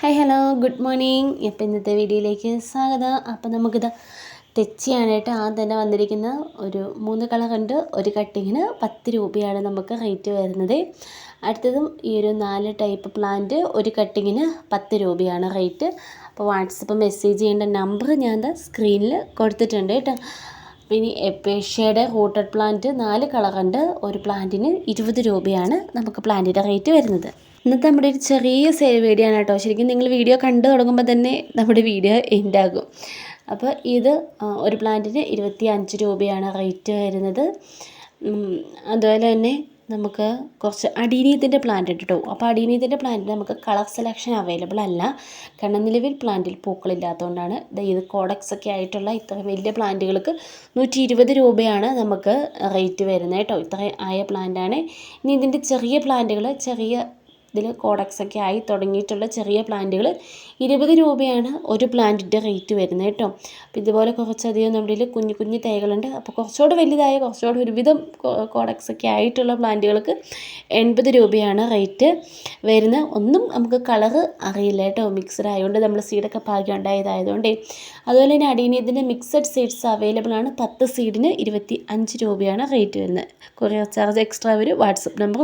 Hi hello good morning ഇപ്പം ഇന്നത്തെ വീഡിയോയിലേക്ക് സ്വാഗതം. അപ്പം നമുക്കിത് തെച്ചിയാനായിട്ട് ആ തന്നെ വന്നിരിക്കുന്ന ഒരു മൂന്ന് കളർ കണ്ട് ഒരു കട്ടിങ്ങിന് പത്ത് രൂപയാണ് നമുക്ക് റേറ്റ് വരുന്നത്. അടുത്തതും ഈ ഒരു നാല് ടൈപ്പ് പ്ലാന്റ് ഒരു കട്ടിങ്ങിന് പത്ത് രൂപയാണ് റേറ്റ് അപ്പോൾ വാട്സപ്പ് മെസ്സേജ് ചെയ്യേണ്ട നമ്പർ ഞാൻ സ്ക്രീനിൽ കൊടുത്തിട്ടുണ്ട് കേട്ടോ. പിന്നെ എപ്പേഷ്യയുടെ റൂട്ടഡ് പ്ലാന്റ് നാല് കളറുണ്ട് ഒരു പ്ലാന്റിന് ഇരുപത് രൂപയാണ് നമുക്ക് പ്ലാന്റിന്റെ റേറ്റ് വരുന്നത്. ഇന്നത്തെ നമ്മുടെ ഒരു ചെറിയ സെയിൽ വീഡിയോ ആണ് കേട്ടോ. ശരിക്കും നിങ്ങൾ വീഡിയോ കണ്ടു തുടങ്ങുമ്പോൾ തന്നെ നമ്മുടെ വീഡിയോ എൻഡാകും അപ്പോൾ ഇത് ഒരു പ്ലാന്റിന് ഇരുപത്തി അഞ്ച് രൂപയാണ് റേറ്റ് വരുന്നത്. അതുപോലെ തന്നെ നമുക്ക് കുറച്ച് അടീനീയത്തിന്റെ പ്ലാന്റ് ഉണ്ട് കേട്ടോ അപ്പോൾ അടീനീയത്തിന്റെ പ്ലാന്റിൽ നമുക്ക് കളർ സെലക്ഷൻ അവൈലബിൾ അല്ല. കാരണം നിലവിൽ പ്ലാന്റിൽ പൂക്കളില്ലാത്തതുകൊണ്ടാണ്. ഇത് കോഡക്സ് ഒക്കെ ആയിട്ടുള്ള ഇത്രയും വലിയ പ്ലാന്റുകൾക്ക് നൂറ്റി ഇരുപത് രൂപയാണ് നമുക്ക് റേറ്റ് വരുന്നത് കേട്ടോ. ഇത്രയും ആയ പ്ലാന്റാണ് ഇനി ഇതിന്റെ ചെറിയ പ്ലാന്റുകൾ ചെറിയ ഇതിൽ കോഡക്സൊക്കെ ആയി തുടങ്ങിയിട്ടുള്ള ചെറിയ പ്ലാന്റുകൾ ഇരുപത് രൂപയാണ് ഒരു പ്ലാന്റിന്റെ റേറ്റ് വരുന്നത് കേട്ടോ. അപ്പോൾ ഇതുപോലെ കുറച്ചധികം നമ്മുടെ കുഞ്ഞു കുഞ്ഞു തൈകളുണ്ട്. അപ്പോൾ കുറച്ചുകൂടെ വലുതായ കുറച്ചുകൂടെ ഒരുവിധം കോഡക്സൊക്കെ ആയിട്ടുള്ള പ്ലാന്റുകൾക്ക് എൺപത് രൂപയാണ് റേറ്റ് വരുന്നത്. ഒന്നും നമുക്ക് കളറ് അറിയില്ല കേട്ടോ. മിക്സഡ് ആയതുകൊണ്ട് നമ്മൾ സീഡൊക്കെ പാകി ഉണ്ടായതായതുകൊണ്ട്. അതുപോലെ തന്നെ അടീനിയതിന്റെ മിക്സഡ് സീഡ്സ് അവൈലബിൾ ആണ്. പത്ത് സീഡിന് ഇരുപത്തി അഞ്ച് രൂപയാണ് റേറ്റ് വരുന്നത്. കൊറിയർ ചാർജ് എക്സ്ട്രാ ഒരു വാട്സപ്പ് നമ്പർ